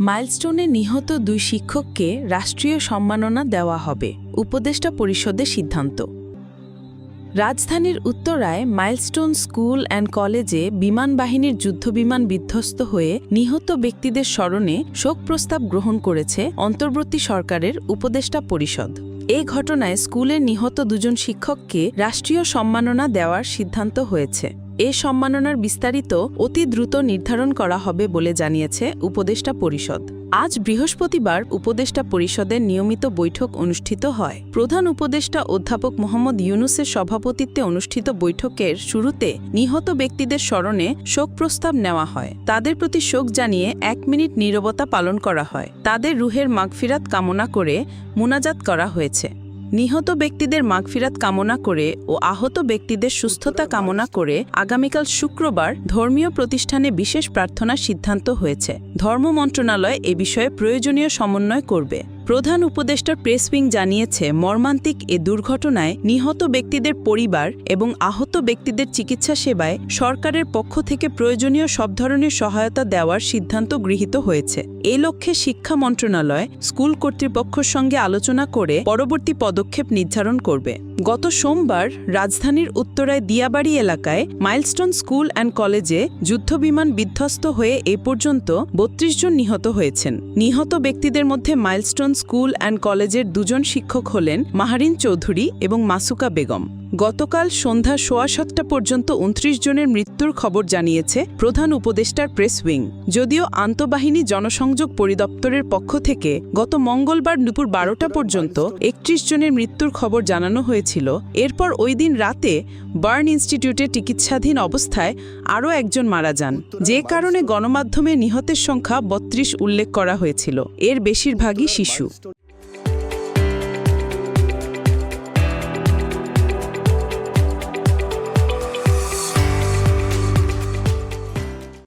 মাইলস্টোনে নিহত দুই শিক্ষককে রাষ্ট্রীয় সম্মাননা দেওয়া হবে, উপদেষ্টা পরিষদের সিদ্ধান্ত। রাজধানীর উত্তরায় মাইলস্টোন স্কুল অ্যান্ড কলেজে বিমান বাহিনীর যুদ্ধবিমান বিধ্বস্ত হয়ে নিহত ব্যক্তিদের স্মরণে শোক প্রস্তাব গ্রহণ করেছে অন্তর্বর্তী সরকারের উপদেষ্টা পরিষদ। এ ঘটনায় স্কুলের নিহত দুজন শিক্ষককে রাষ্ট্রীয় সম্মাননা দেওয়ার সিদ্ধান্ত হয়েছে। এ সম্মাননার বিস্তারিত অতি দ্রুত নির্ধারণ করা হবে বলে জানিয়েছে উপদেষ্টা পরিষদ। আজ বৃহস্পতিবার উপদেষ্টা পরিষদের নিয়মিত বৈঠক অনুষ্ঠিত হয়। প্রধান উপদেষ্টা অধ্যাপক মোহাম্মদ ইউনুসের সভাপতিত্বে অনুষ্ঠিত বৈঠকের শুরুতে নিহত ব্যক্তিদের স্মরণে শোক প্রস্তাব নেওয়া হয়। তাদের প্রতি শোক জানিয়ে এক মিনিট নীরবতা পালন করা হয়। তাদের রুহের মাগফিরাত কামনা করে মুনাজাত করা হয়েছে। নিহত ব্যক্তিদের মাগফিরাত কামনা করে ও আহত ব্যক্তিদের সুস্থতা কামনা করে আগামীকাল শুক্রবার ধর্মীয় প্রতিষ্ঠানে বিশেষ প্রার্থনা সিদ্ধান্ত হয়েছে। ধর্ম মন্ত্রণালয় এ বিষয়ে প্রয়োজনীয় সমন্বয় করবে। প্রধান উপদেষ্টার প্রেস উইং জানিয়েছে, মর্মান্তিক এ দুর্ঘটনায় নিহত ব্যক্তিদের পরিবার এবং আহত ব্যক্তিদের চিকিৎসা সেবায় সরকারের পক্ষ থেকে প্রয়োজনীয় সব ধরনের সহায়তা দেওয়ার সিদ্ধান্ত গৃহীত হয়েছে। এ লক্ষ্যে শিক্ষা মন্ত্রণালয়, স্কুল কর্তৃপক্ষের সঙ্গে আলোচনা করে পরবর্তী পদক্ষেপ নির্ধারণ করবে। গত সোমবার রাজধানীর উত্তরায় দিয়াবাড়ি এলাকায় মাইলস্টোন স্কুল অ্যান্ড কলেজে যুদ্ধবিমান বিধ্বস্ত হয়ে এ পর্যন্ত বত্রিশ জন নিহত হয়েছেন। নিহত ব্যক্তিদের মধ্যে মাইলস্টোন স্কুল অ্যান্ড কলেজের দুজন শিক্ষক হলেন মাহারিন চৌধুরী এবং মাসুকা বেগম। গতকাল সন্ধ্যা সোয়া সাতটা পর্যন্ত উনত্রিশ জনের মৃত্যুর খবর জানিয়েছে প্রধান উপদেষ্টার প্রেস উইং। যদিও আন্তঃবাহিনী জনসংযোগ পরিদপ্তরের পক্ষ থেকে গত মঙ্গলবার দুপুর বারোটা পর্যন্ত একত্রিশ জনের মৃত্যুর খবর জানানো হয়েছিল। এরপর ওই দিন রাতে বার্ন ইনস্টিটিউটে চিকিৎসাধীন অবস্থায় আরও একজন মারা যান। যে কারণে গণমাধ্যমে নিহতের সংখ্যা বত্রিশ উল্লেখ করা হয়েছিল। এর বেশিরভাগই শিশু।